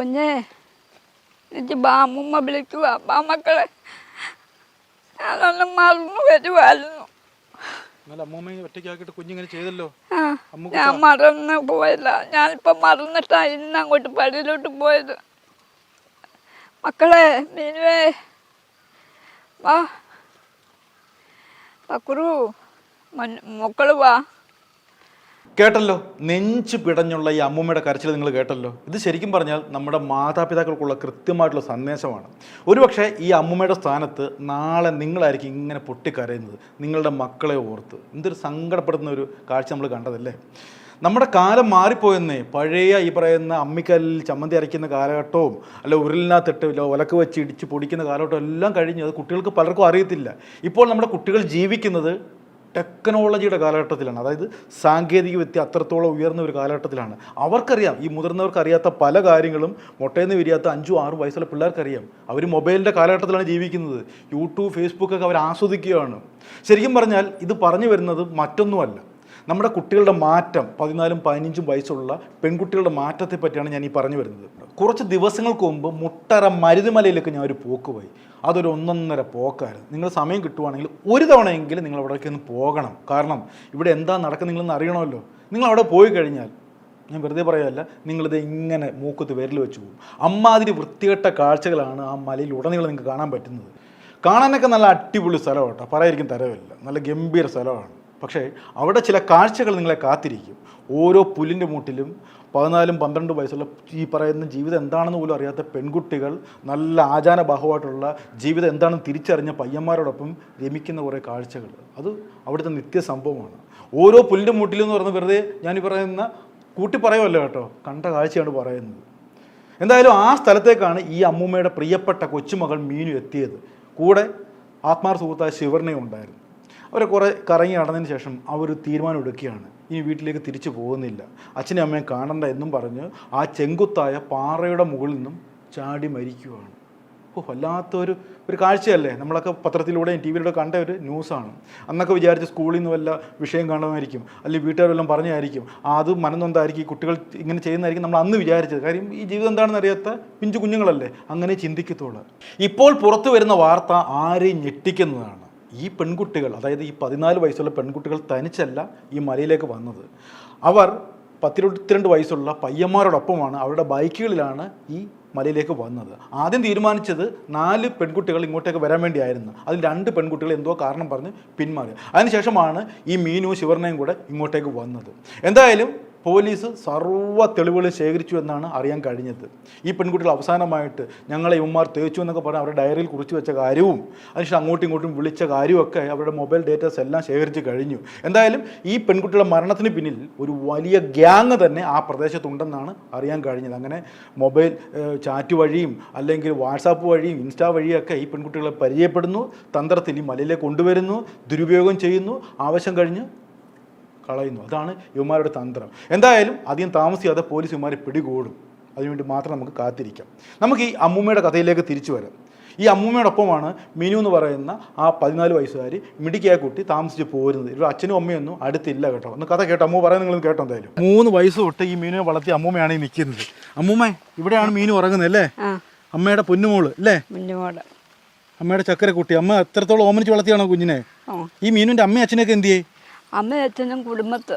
കുഞ്ഞെ എനിക്ക് ബാമുമ്മ വിളിക്കുക. ബാമക്കളെ ഞാനൊന്നും മറന്നു വരുമായിരുന്നു. ഞാൻ മറന്നു പോയില്ല. ഞാനിപ്പോ മറന്നിട്ടാ ഇന്ന് അങ്ങോട്ട് പള്ളിയിലോട്ട് പോയത്. മക്കളെ മീനുവേ. വാ. പക്കുറു മക്കൾ വാ. കേട്ടല്ലോ? നെഞ്ചു പിടഞ്ഞുള്ള ഈ അമ്മൂമ്മയുടെ കരച്ചിൽ നിങ്ങൾ കേട്ടല്ലോ? ഇത് ശരിക്കും പറഞ്ഞാൽ നമ്മുടെ മാതാപിതാക്കൾക്കുള്ള കൃത്യമായിട്ടുള്ള സന്ദേശമാണ്. ഒരുപക്ഷെ ഈ അമ്മൂമ്മയുടെ സ്ഥാനത്ത് നാളെ നിങ്ങളായിരിക്കും ഇങ്ങനെ പൊട്ടിക്കരയുന്നത്. നിങ്ങളുടെ മക്കളെ ഓർത്ത്. എന്തൊരു സങ്കടപ്പെടുന്ന ഒരു കാഴ്ച നമ്മൾ കണ്ടതല്ലേ? നമ്മുടെ കാലം മാറിപ്പോയെന്നേ പഴയ ഈ പറയുന്ന അമ്മിക്കല്ലിൽ ചമ്മന്തി അരയ്ക്കുന്ന കാലഘട്ടവും അല്ല ഉരുളിനകത്തിട്ട് ഒലക്ക് വെച്ച് ഇടിച്ച് പൊടിക്കുന്ന കാലഘട്ടവും എല്ലാം കഴിഞ്ഞ്. അത് കുട്ടികൾക്ക് പലർക്കും അറിയത്തില്ല. ഇപ്പോൾ നമ്മുടെ കുട്ടികൾ ജീവിക്കുന്നത് ടെക്നോളജിയുടെ കാലഘട്ടത്തിലാണ്. അതായത് സാങ്കേതിക വിദ്യ അത്രത്തോളം ഉയർന്ന ഒരു കാലഘട്ടത്തിലാണ്. അവർക്കറിയാം ഈ മുതിർന്നവർക്ക് അറിയാത്ത പല കാര്യങ്ങളും മുട്ടയെന്ന് വിരിയാത്ത അഞ്ചും ആറും വയസ്സുള്ള പിള്ളേർക്കറിയാം. അവർ മൊബൈലിന്റെ കാലഘട്ടത്തിലാണ് ജീവിക്കുന്നത്. യൂട്യൂബ് ഫേസ്ബുക്കൊക്കെ അവർ ആസ്വദിക്കുകയാണ്. ശരിക്കും പറഞ്ഞാൽ ഇത് പറഞ്ഞു വരുന്നത് മറ്റൊന്നുമല്ല. നമ്മുടെ കുട്ടികളുടെ മാറ്റം പതിനാലും പതിനഞ്ചും വയസ്സുള്ള പെൺകുട്ടികളുടെ മാറ്റത്തെ പറ്റിയാണ് ഞാൻ ഈ പറഞ്ഞു വരുന്നത്. കുറച്ച് ദിവസങ്ങൾക്ക് മുമ്പ് മുട്ടറ മരുതുമലയിലേക്ക് ഞാൻ ഒരു പോക്ക് പോയി. അതൊരു ഒന്നൊന്നര പോക്കായിരുന്നു. നിങ്ങൾ സമയം കിട്ടുവാണെങ്കിൽ ഒരു തവണയെങ്കിലും നിങ്ങൾ അവിടേക്ക് ഒന്ന് പോകണം. കാരണം ഇവിടെ എന്താ നടക്കുന്നത് നിങ്ങളൊന്ന് അറിയണമല്ലോ. നിങ്ങൾ അവിടെ പോയി കഴിഞ്ഞാൽ ഞാൻ വെറുതെ പറയുകയല്ല നിങ്ങളിത് ഇങ്ങനെ മൂക്കത്ത് വിരൽ വെച്ച് പോകും. അമ്മാതിരി വൃത്തികെട്ട കാഴ്ചകളാണ് ആ മലയിൽ ഉടനീളം നിങ്ങൾക്ക് കാണാൻ പറ്റുന്നത്. കാണാനൊക്കെ നല്ല അടിപൊളി സ്ഥലമാണ് കേട്ടോ പറയായിരിക്കും തരവില്ല. നല്ല ഗംഭീര സ്ഥലമാണ്. പക്ഷേ അവിടെ ചില കാഴ്ചകൾ നിങ്ങളെ കാത്തിരിക്കും. ഓരോ പുല്ലിന്റെ മൂട്ടിലും പതിനാലും പന്ത്രണ്ട് വയസ്സുള്ള ഈ പറയുന്ന ജീവിതം എന്താണെന്ന് പോലും അറിയാത്ത പെൺകുട്ടികൾ നല്ല ആചാരബാഹുവായിട്ടുള്ള ജീവിതം എന്താണെന്ന് തിരിച്ചറിഞ്ഞ പയ്യന്മാരോടൊപ്പം രമിക്കുന്ന കുറേ കാഴ്ചകൾ. അത് അവിടുത്തെ നിത്യ സംഭവമാണ് ഓരോ പുല്ലിന്റെ മൂട്ടിലും എന്ന് പറഞ്ഞ് വെറുതെ ഞാൻ ഈ പറയുന്ന കൂട്ടി പറയുമല്ലോ കേട്ടോ കണ്ട കാഴ്ചയാണ് പറയുന്നത്. എന്തായാലും ആ സ്ഥലത്തേക്കാണ് ഈ അമ്മൂമ്മയുടെ പ്രിയപ്പെട്ട കൊച്ചുമകൾ മീനു എത്തിയത്. കൂടെ ആത്മാർ സുഹൃത്തായ ശിവർണയും ഉണ്ടായിരുന്നു. അവരെ കുറേ കറങ്ങി നടന്നതിന് ശേഷം അവർ തീരുമാനം എടുക്കുകയാണ്. ഇനി വീട്ടിലേക്ക് തിരിച്ചു പോകുന്നില്ല. അച്ഛനും അമ്മയും കാണണ്ട എന്നും പറഞ്ഞ് ആ ചെങ്കുത്തായ പാറയുടെ മുകളിൽ നിന്നും ചാടി മരിക്കുകയാണ്. ഓ വല്ലാത്തൊരു ഒരു കാഴ്ചയല്ലേ? നമ്മളൊക്കെ പത്രത്തിലൂടെയും ടി വിയിലൂടെ കണ്ട ഒരു ന്യൂസാണ്. അന്നൊക്കെ വിചാരിച്ച് സ്കൂളിൽ നിന്ന് വല്ല വിഷയം കാണുമായിരിക്കും. അല്ലെങ്കിൽ വീട്ടുകാരെല്ലാം പറഞ്ഞായിരിക്കും. അത് മനനൊന്തായിരിക്കും കുട്ടികൾ ഇങ്ങനെ ചെയ്യുന്നതായിരിക്കും നമ്മൾ അന്ന് വിചാരിച്ചത്. കാര്യം ഈ ജീവിതം എന്താണെന്ന് അറിയാത്ത പിഞ്ചു കുഞ്ഞുങ്ങളല്ലേ? അങ്ങനെ ചിന്തിക്കത്തുള്ളൂ ഇപ്പോൾ പുറത്തു വരുന്ന വാർത്ത ആരെയും ഞെട്ടിക്കുന്നതാണ്. ഈ പെൺകുട്ടികൾ അതായത് ഈ പതിനാല് വയസ്സുള്ള പെൺകുട്ടികൾ തനിച്ചല്ല ഈ മലയിലേക്ക് വന്നത്. അവർ പത്തിരുപത്തിരണ്ട് വയസ്സുള്ള പയ്യന്മാരോടൊപ്പമാണ് അവരുടെ ബൈക്കുകളിലാണ് ഈ മലയിലേക്ക് വന്നത്. ആദ്യം തീരുമാനിച്ചത് നാല് പെൺകുട്ടികൾ ഇങ്ങോട്ടേക്ക് വരാൻ വേണ്ടിയായിരുന്നു. അതിൽ രണ്ട് പെൺകുട്ടികൾ എന്തോ കാരണം പറഞ്ഞ് പിന്മാറി. അതിനുശേഷമാണ് ഈ മീനു ശിവർണയും കൂടെ ഇങ്ങോട്ടേക്ക് വന്നത്. എന്തായാലും പോലീസ് സർവ തെളിവുകൾ ശേഖരിച്ചു എന്നാണ് അറിയാൻ കഴിഞ്ഞത്. ഈ പെൺകുട്ടികൾ അവസാനമായിട്ട് ഞങ്ങളെ ഇവന്മാർ തേച്ചു എന്നൊക്കെ പറഞ്ഞ് അവരുടെ ഡയറിയിൽ കുറിച്ച് വെച്ച കാര്യവും അതിനുശേഷം അങ്ങോട്ടും ഇങ്ങോട്ടും വിളിച്ച കാര്യമൊക്കെ അവരുടെ മൊബൈൽ ഡേറ്റാസ് എല്ലാം ശേഖരിച്ച് കഴിഞ്ഞു. എന്തായാലും ഈ പെൺകുട്ടികളുടെ മരണത്തിന് പിന്നിൽ ഒരു വലിയ ഗ്യാങ് തന്നെ ആ പ്രദേശത്തുണ്ടെന്നാണ് അറിയാൻ കഴിഞ്ഞത്. അങ്ങനെ മൊബൈൽ ചാറ്റ് വഴിയും അല്ലെങ്കിൽ വാട്സാപ്പ് വഴിയും ഇൻസ്റ്റാ വഴിയൊക്കെ ഈ പെൺകുട്ടികളെ പരിചയപ്പെടുന്നു തന്ത്രത്തിൽ ഈ മലയിലേക്ക് കൊണ്ടുവരുന്നു ദുരുപയോഗം ചെയ്യുന്നു ആവശ്യം കഴിഞ്ഞ് കളയുന്നു. അതാണ് ഇവന്മാരുടെ തന്ത്രം. എന്തായാലും അധികം താമസിയാതെ പോലീസ് ഇവന്മാരെ പിടികൂടും. അതിനുവേണ്ടി മാത്രം നമുക്ക് കാത്തിരിക്കാം. നമുക്ക് ഈ അമ്മൂമ്മയുടെ കഥയിലേക്ക് തിരിച്ചു വരാം. ഈ അമ്മൂമ്മയോടൊപ്പമാണ് മിനു എന്ന് പറയുന്ന ആ പതിനാല് വയസ്സുകാരി മിടിക്കായ കുട്ടി താമസിച്ച് പോരുന്നത്. ഒരു അച്ഛനും അമ്മയൊന്നും അടുത്തില്ല കേട്ടോ. ഒന്ന് കഥ കേട്ടോ. അമ്മ പറയാൻ നിങ്ങൾ കേട്ടോ എന്തായാലും. മൂന്ന് വയസ്സ് തൊട്ട് ഈ മീനിനെ വളർത്തി അമ്മൂമ്മയാണ് ഈ നിൽക്കുന്നത്. അമ്മൂമ്മ ഇവിടെയാണ് മീനു ഉറങ്ങുന്നത് അല്ലേ? അമ്മയുടെ പൊന്നുമോൾ അല്ലേ? അമ്മയുടെ ചക്കര കുട്ടി അമ്മ എത്രത്തോളം ഓമനിച്ച് വളർത്തിയാണോ കുഞ്ഞിനെ? ഈ മീനിന്റെ അമ്മയും അച്ഛനൊക്കെ എന്ത് ചെയ്യേ? അമ്മയും അച്ഛനും കുടുംബത്ത്.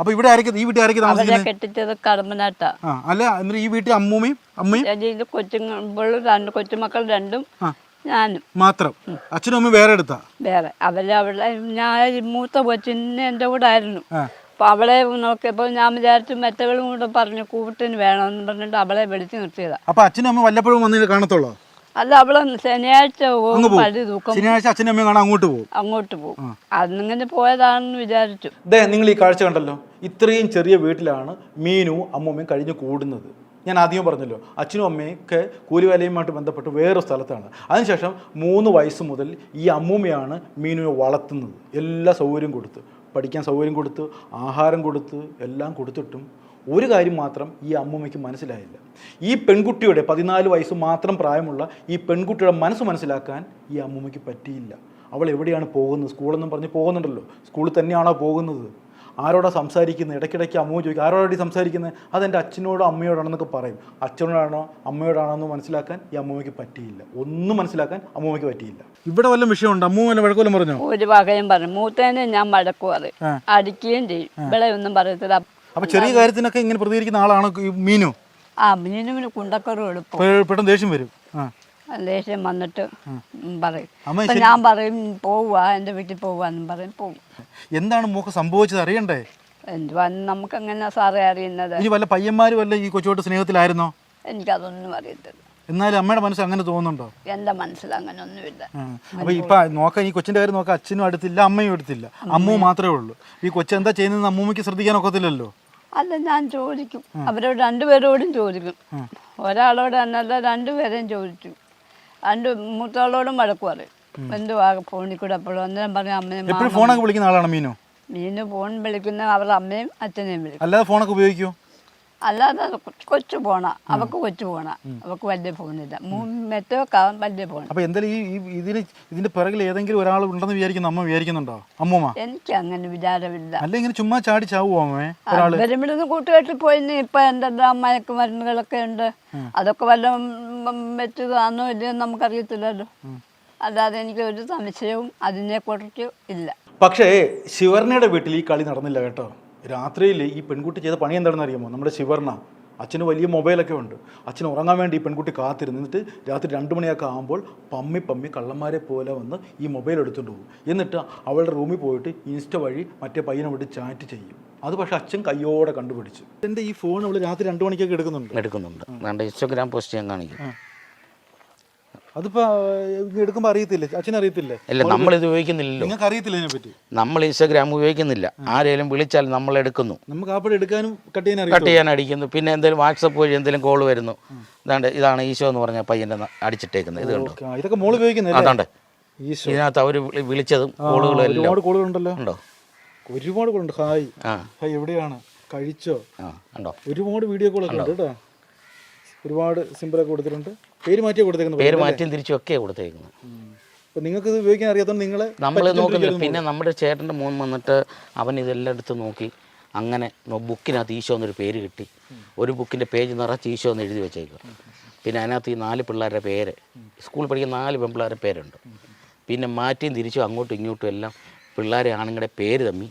അപ്പൊ ഇവിടെ ആരൊക്കെ ഈ വീട്ടിൽ ആരൊക്കെ അവരെ താമസിക്കുന്നത് കെട്ടിച്ചത് കടമ്പനാട്ടാ. ആ. അല്ല എന്നിട്ട് ഈ വീട്ടിൽ അമ്മൂമ്മയും അമ്മയും? ഇതിൽ കൊച്ചുങ്ങൾ രണ്ട് കൊച്ചുമക്കൾ രണ്ടും ആ. ഞാനും. മാത്രം? അച്ഛനും അമ്മയും വേറെ എടുത്താ വേറെ. അവരെ അവളെ ഞാൻ ഈ മൂത്ത കൊച്ചിന് എന്റെ കൂടെ ആയിരുന്നു. ആ. അപ്പോൾ അവളെ നോക്കിയപ്പോൾ ഞാൻ വിചാരിച്ചു മറ്റവളും കൂടെ പറഞ്ഞു കൂട്ടിന് വേണമെന്ന് പറഞ്ഞിട്ട് അവളെ വിളിച്ചു നിർത്തിയതാ. അപ്പൊ അച്ഛനും അമ്മ വല്ലപ്പോഴും വന്നിട്ട് കാണത്തുള്ളോ? അല്ല അവൾ ശനിയാഴ്ച പോകും. പള്ളി തൂക്കം ശനിയാഴ്ച അച്ഛനും അമ്മയും കാണാൻ അങ്ങോട്ട് പോകും. അങ്ങോട്ട് പോകും. അന്നിങ്ങനെ പോയതാണെന്ന് വിചാരിച്ചു. ദേ നിങ്ങൾ ഈ കാഴ്ച കണ്ടല്ലോ? ഇത്രയും ചെറിയ വീട്ടിലാണ് മീനു അമ്മൂമ്മയും കഴിഞ്ഞ് കൂടുന്നത്. ഞാൻ ആദ്യം പറഞ്ഞല്ലോ അച്ഛനും അമ്മയും ഒക്കെ കൂലിവേലയുമായിട്ട് ബന്ധപ്പെട്ട് വേറൊരു സ്ഥലത്താണ്. അതിനുശേഷം മൂന്ന് വയസ്സ് മുതൽ ഈ അമ്മൂമ്മയാണ് മീനുവിനെ വളർത്തുന്നത്. എല്ലാ സൗകര്യം കൊടുത്ത് പഠിക്കാൻ സൗകര്യം കൊടുത്ത് ആഹാരം കൊടുത്ത് എല്ലാം കൊടുത്തിട്ടും ഒരു കാര്യം മാത്രം ഈ അമ്മൂമ്മയ്ക്ക് മനസ്സിലായില്ല. ഈ പെൺകുട്ടിയുടെ പതിനാല് വയസ്സ് മാത്രം പ്രായമുള്ള ഈ പെൺകുട്ടിയുടെ മനസ്സ് മനസ്സിലാക്കാൻ ഈ അമ്മൂമ്മയ്ക്ക് പറ്റിയില്ല. അവൾ എവിടെയാണ് പോകുന്നത്? സ്കൂളെന്നും പറഞ്ഞ് പോകുന്നുണ്ടല്ലോ. സ്കൂളിൽ തന്നെയാണോ പോകുന്നത്? ആരോടാ സംസാരിക്കുന്നത്? ഇടയ്ക്കിടയ്ക്ക് അമ്മ ചോദിക്കും ആരോടാണ് ഈ സംസാരിക്കുന്നത്? അതെന്റെ അച്ഛനോടോ അമ്മയോടാണെന്നൊക്കെ പറയും. അച്ഛനോടാണോ അമ്മയോടാണോ എന്ന് മനസ്സിലാക്കാൻ ഈ അമ്മൂമ്മയ്ക്ക് പറ്റിയില്ല. ഒന്നും മനസ്സിലാക്കാൻ അമ്മൂമ്മയ്ക്ക് പറ്റിയില്ല. ഇവിടെ വല്ല വിഷയമുണ്ട്? അമ്മൂമ്മ വഴക്കോലും പറഞ്ഞു? ഒരു വകയും പറഞ്ഞു മൂത്തേനെ ഞാൻ വഴക്കുവാറ് പറയും. അടിക്കുകയും ചെയ്യും. ഇവിടെ ഒന്നും പറയത്തില്ല. അപ്പൊ ചെറിയ കാര്യത്തിനൊക്കെ ഇങ്ങനെ പ്രതികരിക്കുന്ന ആളാണ് ഈ മീനു. ആ മീനുവിന് കുണ്ടക്കറും എളുപ്പം. പെ- പെട്ടെന്ന് ദേഷ്യം വരും. ആ. ദേഷ്യം വന്നിട്ട് പറയും. അമ്മ ഞാൻ പറയും പോവുക എന്റെ വീട്ടിൽ പോവാന്നും പറയും. പോവും. എന്താണ് മോക്ക് സംഭവിച്ചത്? അറിയണ്ടേ? എന്തുവാ നമുക്ക് അങ്ങനെ സാറേ അറിയുന്നത്? ഇനി വല്ല പയ്യന്മാര് വല്ല ഈ കൊച്ചുമായിട്ട് സ്നേഹത്തിലായിരുന്നോ? എനിക്കതൊന്നും അറിയത്തില്ല. എന്നാലും അമ്മയുടെ മനസ്സ് അങ്ങനെ തോന്നുന്നുണ്ടോ? എന്റെ മനസ്സിൽ അങ്ങനെ ഒന്നുമില്ല. ആ. അപ്പൊ ഇപ്പൊ നോക്കാം ഈ കൊച്ചിന്റെ കാര്യം നോക്കാം അച്ഛനും അടുത്തില്ല അമ്മയും അടുത്തില്ല. അമ്മു മാത്രമേ ഉള്ളൂ. ഈ കൊച്ചെന്താ ചെയ്യുന്നത് അമ്മൂമ്മയ്ക്ക് ശ്രദ്ധിക്കാൻ ഒക്കത്തില്ലല്ലോ. അല്ല ഞാൻ ചോദിക്കും. അവരോട് രണ്ടുപേരോടും ചോദിക്കും. ഒരാളോട് എന്നല്ല രണ്ടുപേരെയും ചോദിച്ചു രണ്ട് മൂത്തോളോടും വഴക്കു പറയും. എന്തുവാ ഫോണിൽ കൂടെ എപ്പോഴും അന്നേരം പറഞ്ഞ അമ്മയും ഫോണൊക്കെ വിളിക്കുന്ന ആളാണ് മീനു? മീന് ഫോൺ വിളിക്കുന്ന അവരുടെ അമ്മയും അച്ഛനെയും വിളിക്കും. അല്ലാതെ ഫോണൊക്കെ ഉപയോഗിക്കുമോ അല്ലാതെ കൊച്ചു പോണ. അവക്ക് കൊച്ചു പോണ. അവക്ക് വലിയ പോകുന്നില്ല. മെറ്റോക്കാവും വലിയ ഫോൺ അപ്പൊ എന്തായാലും ഈ ഈ- ഇതിന് ഇതിന്റെ പിറകിൽ ഏതെങ്കിലും ഒരാൾ ഉണ്ടെന്ന് വിചാരിക്കുന്ന അമ്മ വിചാരിക്കുന്നുണ്ടോ? അമ്മൂമ്മ? എനിക്ക് അങ്ങനെ വിചാരമില്ല. അല്ല ഇങ്ങനെ ചുമ്മാ ചാടി ചാവുമോ അമ്മേ? വരുമ്പോഴൊന്ന് കൂട്ടുകെട്ടിൽ പോയിന്ന് ഇപ്പൊ എന്തെല്ലാം മയക്കുമരുന്നുകളൊക്കെ ഉണ്ട്. അതൊക്കെ വല്ല വെച്ചതാണോ ഇല്ലയോ നമുക്കറിയത്തില്ലല്ലോ. അല്ലാതെ എനിക്ക് ഒരു സംശയവും അതിനെക്കുറിച്ച് ഇല്ല. പക്ഷേ ശിവർണയുടെ വീട്ടിൽ ഈ കളി നടന്നില്ല കേട്ടോ. രാത്രിയിൽ ഈ പെൺകുട്ടി ചെയ്ത പണി എന്താണെന്ന് അറിയാമോ? നമ്മുടെ ശിവർണ. അച്ഛന് വലിയ മൊബൈലൊക്കെ ഉണ്ട്. അച്ഛൻ ഉറങ്ങാൻ വേണ്ടി ഈ പെൺകുട്ടി കാത്തിരുന്നു. എന്നിട്ട് രാത്രി രണ്ട് മണിയൊക്കെ ആകുമ്പോൾ പമ്മി പമ്മി കള്ളന്മാരെ പോലെ വന്ന് ഈ മൊബൈൽ എടുത്തുകൊണ്ട് പോകും. എന്നിട്ട് അവളുടെ റൂമിൽ പോയിട്ട് ഇൻസ്റ്റ വഴി മറ്റേ പയ്യനെ വിട്ട് ചാറ്റ് ചെയ്യും. അത് പക്ഷെ അച്ഛൻ കയ്യോടെ കണ്ടുപിടിച്ചു. എന്റെ ഈ ഫോൺ അവൾ രാത്രി രണ്ട് മണിക്കൊക്കെ എടുക്കുന്നുണ്ട്. എടുക്കുന്നുണ്ട്. ഇൻസ്റ്റഗ്രാം പോസ്റ്റ് ഞാൻ കാണിക്കും. അതിപ്പോൾ എടുക്കുമ്പോ അറിയത്തില്ലേ? അച്ഛൻ അറിയത്തില്ലേ? ഇല്ല ഇത് ഉപയോഗിക്കുന്നില്ലല്ലോ. നിങ്ങൾക്ക് അറിയത്തില്ല ഇതിനെപ്പറ്റി? നമ്മൾ ഇൻസ്റ്റാഗ്രാം ഉപയോഗിക്കുന്നില്ല. ആരെങ്കിലും വിളിച്ചാൽ നമ്മൾ എടുക്കുന്നു. നമുക്ക് ആപ്പിൾ എടുക്കാനും കട്ട് ചെയ്യാൻ കട്ട് ചെയ്യാൻ അടിക്കുന്നു. പിന്നെ എന്തെങ്കിലും വാട്സപ്പ് വഴി എന്തെങ്കിലും കോൾ വരുന്നു. ഇതാണ്ട് ഇതാണ് ഈശോ എന്ന് പറഞ്ഞ പയ്യന്റെ അടിച്ചിട്ടേക്കുന്നത്. ഇത് കണ്ടോ? ഇതൊക്കെ മോൾ ഉപയോഗിക്കുന്നത് അതാണ്ട് ഇതിനകത്ത് അവർ വിളിച്ചതും കോളുകളും എല്ലാം. ഒരുപാട് കോളുകളുണ്ടല്ലോ. ഉണ്ടോ? ഒരുപാട് കോളുണ്ട്. ഹായ്. ഹായ് എവിടെയാണ്? കഴിച്ചോ? ഉണ്ടോ ഒരുപാട് വീഡിയോ കോളൊക്കെ ഉണ്ട് കേട്ടോ. ഒരുപാട് സിമ്പിളൊക്കെ കൊടുത്തിട്ടുണ്ട്. പേര് മാറ്റി കൊടുത്തേക്കുന്നത് പേര് മാറ്റിയും തിരിച്ചും ഒക്കെ കൊടുത്തേക്കുന്നത് നിങ്ങൾക്ക് ഇത് ഉപയോഗിക്കാൻ അറിയാത്തതുകൊണ്ട് നിങ്ങൾ നമ്മൾ നോക്കുന്നില്ല. പിന്നെ നമ്മുടെ ചേട്ടന്റെ മോൻ വന്നിട്ട് അവൻ ഇതെല്ലാം എടുത്ത് നോക്കി. അങ്ങനെ ബുക്കിനകത്ത് ഈശോ എന്നൊരു പേര് കിട്ടി. ഒരു ബുക്കിന്റെ പേജ് നിറച്ച് ഈശോ എന്ന് എഴുതി വെച്ചേക്കുക പിന്നെ അതിനകത്ത് ഈ നാല് പിള്ളേരുടെ പേര്. സ്കൂളിൽ പഠിക്കുന്ന നാല് പെൺപിള്ളേരുടെ പേരുണ്ട്. പിന്നെ മാറ്റിയും തിരിച്ചും അങ്ങോട്ടും ഇങ്ങോട്ടും എല്ലാം പിള്ളേരെ ആണുങ്ങളുടെ പേര് തമ്മി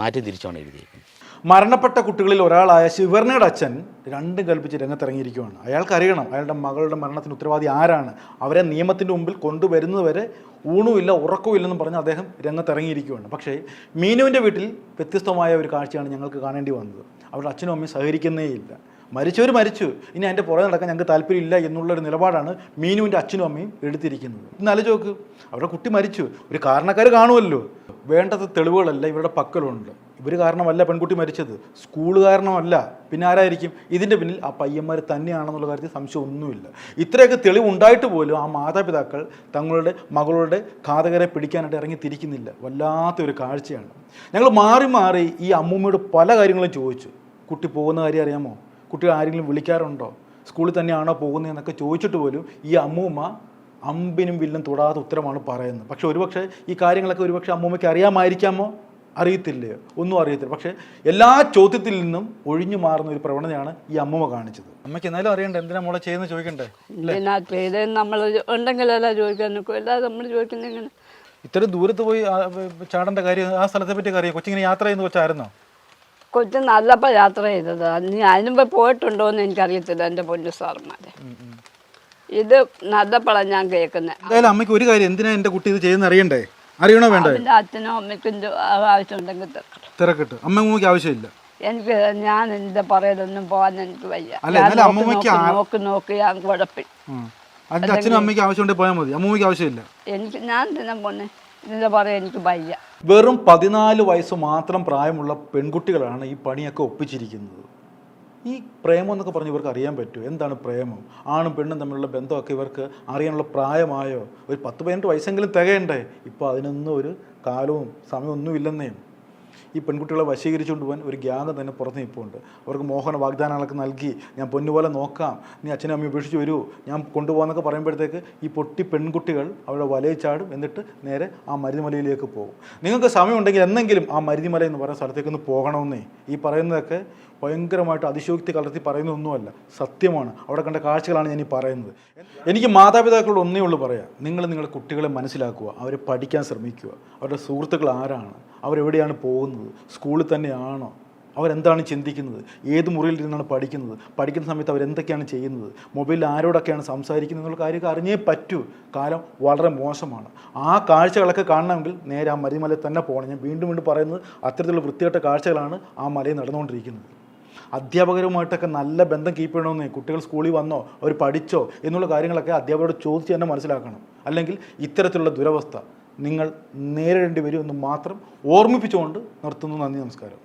മാറ്റി തിരിച്ചാണ് എഴുതിയേക്കുന്നത്. മരണപ്പെട്ട കുട്ടികളിൽ ഒരാളായ ശിവർണയുടെ അച്ഛൻ രണ്ടും കൽപ്പിച്ച് രംഗത്തിറങ്ങിയിരിക്കുകയാണ്. അയാൾക്ക് അറിയണം അയാളുടെ മകളുടെ മരണത്തിന് ഉത്തരവാദി ആരാണ്? അവരെ നിയമത്തിന്റെ മുമ്പിൽ കൊണ്ടുവരുന്നതുവരെ ഊണുമില്ല ഉറക്കമില്ലെന്നും പറഞ്ഞ് അദ്ദേഹം രംഗത്തിറങ്ങിയിരിക്കുകയാണ്. പക്ഷേ മീനുവിന്റെ വീട്ടിൽ വ്യത്യസ്തമായ ഒരു കാഴ്ചയാണ് ഞങ്ങൾക്ക് കാണേണ്ടി വന്നത്. അവരുടെ അച്ഛനും അമ്മയും സഹകരിക്കുന്നേയില്ല മരിച്ചവർ മരിച്ചു. ഇനി അതിന്റെ പുറകെ നടക്കാൻ ഞങ്ങൾക്ക് താല്പര്യമില്ല എന്നുള്ളൊരു നിലപാടാണ് മീനുവിന്റെ അച്ഛനും അമ്മയും എടുത്തിരിക്കുന്നത്. ഇന്ന് ചോക്ക് അവരുടെ കുട്ടി മരിച്ചു. ഒരു കാരണക്കാർ കാണുമല്ലോ. വേണ്ടത് തെളിവുകളല്ല ഇവരുടെ പക്കലുണ്ട്. ഇവർ കാരണമല്ല പെൺകുട്ടി മരിച്ചത്. സ്കൂൾ കാരണമല്ല. പിന്നെ ആരായിരിക്കും? ഇതിന്റെ പിന്നിൽ ആ പയ്യന്മാർ തന്നെയാണെന്നുള്ള കാര്യത്തിൽ സംശയമൊന്നുമില്ല. ഇത്രയൊക്കെ തെളിവുണ്ടായിട്ട് പോലും ആ മാതാപിതാക്കൾ തങ്ങളുടെ മകളുടെ ഘാതകരെ പിടിക്കാനായിട്ട് ഇറങ്ങി തിരിക്കുന്നില്ല വല്ലാത്തൊരു കാഴ്ചയാണ്. ഞങ്ങൾ മാറി മാറി ഈ അമ്മൂമ്മയോട് പല കാര്യങ്ങളും ചോദിച്ചു. കുട്ടി പോകുന്ന കാര്യം അറിയാമോ? കുട്ടി ആരെങ്കിലും വിളിക്കാറുണ്ടോ? സ്കൂളിൽ തന്നെയാണോ പോകുന്നതെന്നൊക്കെ ചോദിച്ചിട്ട് പോലും ഈ അമ്മൂമ്മ അമ്പിനും വില്ലും തൊടാത്ത ഉത്തരമാണ് പറയുന്നത്. പക്ഷെ ഒരുപക്ഷെ ഈ കാര്യങ്ങളൊക്കെ ഒരുപക്ഷെ അമ്മൂമ്മയ്ക്ക് അറിയാമായിരിക്കാമോ? അറിയത്തില്ലയോ ഒന്നും അറിയത്തില്ല. പക്ഷെ എല്ലാ ചോദ്യത്തിൽ നിന്നും ഒഴിഞ്ഞു മാറുന്ന ഒരു പ്രവണതയാണ് ഈ അമ്മമ്മ കാണിച്ചത്. അമ്മയ്ക്ക് എന്നാലും അറിയണ്ടേ? എന്തിനാ മോളെ ചെയ്യുന്ന ചോദിക്കണ്ടേ? നമ്മൾ ഉണ്ടെങ്കിലല്ല ചോദിക്കാൻ അല്ലാതെ നമ്മൾ ചോദിക്കുന്ന എങ്ങനെ? ഇത്രയും ദൂരത്ത് പോയി ചാടേണ്ട കാര്യം ആ സ്ഥലത്തെ പറ്റി അറിയാം? കൊച്ചിങ്ങനെ യാത്ര ചെയ്യുന്ന കൊച്ചായിരുന്നോ? കൊച്ചു നല്ലപ്പോൾ യാത്ര ചെയ്തത്. നീ അതിനുമ്പ് പോയിട്ടുണ്ടോ എന്ന് എനിക്കറിയത്തില്ല എന്റെ പൊന്നു സാറന്മാരെ. ഇത് നല്ലപ്പോഴാണ് ഞാൻ കേൾക്കുന്നത് എന്തായാലും അമ്മയ്ക്ക് ഒരു കാര്യം എന്തിനാ എന്റെ കുട്ടി ഇത് ചെയ്യുന്ന അറിയണ്ടേ? അറിയണോ വേണ്ട? അവന്റെ അച്ഛനോ അമ്മയ്ക്കും ആവശ്യമുണ്ടെങ്കിൽ തീർക്കണം തിരക്കിട്ട്. അമ്മ അമ്മൂമ്മയ്ക്ക് ആവശ്യമില്ല. എനിക്ക് ഞാൻ എന്താ പുറയിലൊന്നും പോകാൻ എനിക്ക് വയ്യ. അല്ല, ഞാൻ എന്നാലും നോക്കി അമ്മൂമ്മയ്ക്ക് നോക്കി ആ- നോക്കി നോക്കി ഞാൻ കുഴപ്പി ഉം. അതിന്റെ അച്ഛനും അമ്മയ്ക്ക് ആവശ്യമുണ്ടെങ്കിൽ പോയാൽ മതി. അമ്മൂമ്മയ്ക്ക് ആവശ്യമില്ല. എനിക്ക് ഞാൻ തന്നെ പോന്നെ. എന്താ പുറകെ എനിക്ക് വയ്യ. വെറും പതിനാല് വയസ്സ് മാത്രം പ്രായമുള്ള പെൺകുട്ടികളാണ് ഈ പണിയൊക്കെ ഒപ്പിച്ചിരിക്കുന്നത്. ഈ പ്രേമം എന്നൊക്കെ പറഞ്ഞ് ഇവർക്ക് അറിയാൻ പറ്റുമോ എന്താണ് പ്രേമം? ആണും പെണ്ണും തമ്മിലുള്ള ബന്ധമൊക്കെ ഇവർക്ക് അറിയാനുള്ള പ്രായമായോ? ഒരു പത്ത് പതിനെട്ട് വയസ്സെങ്കിലും തികയണ്ടേ? ഇപ്പോൾ അതിനൊന്നും ഒരു കാലവും സമയമൊന്നും ഇല്ലെന്നേ ഈ പെൺകുട്ടികളെ വശീകരിച്ചുകൊണ്ട് പോകാൻ ഒരു ഗ്യാങ് തന്നെ പുറത്ത് നിൽപ്പുണ്ട്. അവർക്ക് മോഹന വാഗ്ദാനങ്ങളൊക്കെ നൽകി ഞാൻ പൊന്നുപോലെ നോക്കാം. നീ അച്ഛനും അമ്മയും ഉപേക്ഷിച്ച് വരൂ. ഞാൻ കൊണ്ടുപോകാന്നൊക്കെ പറയുമ്പോഴത്തേക്ക് ഈ പൊട്ടി പെൺകുട്ടികൾ അവിടെ വലയിൽ ചാടും. എന്നിട്ട് നേരെ ആ മരുതിമലയിലേക്ക് പോകും. നിങ്ങൾക്ക് സമയമുണ്ടെങ്കിൽ എന്നെങ്കിലും ആ മരുതിമല എന്ന് പറയുന്ന സ്ഥലത്തേക്ക് ഒന്ന് പോകണമെന്നേ. ഈ പറയുന്നതൊക്കെ ഭയങ്കരമായിട്ട് അതിശോക്തി കലർത്തി പറയുന്നതൊന്നുമല്ല സത്യമാണ്. അവിടെ കണ്ട കാഴ്ചകളാണ് ഞാൻ ഈ പറയുന്നത്. എനിക്ക് മാതാപിതാക്കളോട് ഒന്നേ ഉള്ളൂ പറയാം. നിങ്ങൾ നിങ്ങളുടെ കുട്ടികളെ മനസ്സിലാക്കുക അവരെ പഠിക്കാൻ ശ്രമിക്കുക. അവരുടെ സുഹൃത്തുക്കൾ ആരാണ്? അവരെവിടെയാണ് പോകുന്നത്? സ്കൂളിൽ തന്നെയാണോ? അവരെന്താണ് ചിന്തിക്കുന്നത്? ഏത് മുറിയിൽ ഇരുന്നാണ് പഠിക്കുന്നത്? പഠിക്കുന്ന സമയത്ത് അവരെന്തൊക്കെയാണ് ചെയ്യുന്നത്? മൊബൈലിൽ ആരോടൊക്കെയാണ് സംസാരിക്കുന്നത് എന്നുള്ള കാര്യമൊക്കെ അറിഞ്ഞേ പറ്റൂ. കാലം വളരെ മോശമാണ്. ആ കാഴ്ചകളൊക്കെ കാണണമെങ്കിൽ നേരെ ആ മരിമലയിൽ തന്നെ പോകണം. ഞാൻ വീണ്ടും വീണ്ടും പറയുന്നത് അത്തരത്തിലുള്ള വൃത്തികെട്ട കാഴ്ചകളാണ് ആ മലയിൽ നടന്നുകൊണ്ടിരിക്കുന്നത്. അധ്യാപകരുമായിട്ടൊക്കെ നല്ല ബന്ധം കീപ്പ് ചെയ്യണമെന്നേ കുട്ടികൾ സ്കൂളിൽ വന്നോ അവർ പഠിച്ചോ എന്നുള്ള കാര്യങ്ങളൊക്കെ അധ്യാപകരോട് ചോദിച്ച് തന്നെ മനസ്സിലാക്കണം. അല്ലെങ്കിൽ ഇത്തരത്തിലുള്ള ദുരവസ്ഥ. നിങ്ങൾ നേരിടേണ്ടി വരുമെന്ന് മാത്രം ഓർമ്മിപ്പിച്ചുകൊണ്ട് നിർത്തുന്നു. നന്ദി നമസ്കാരം.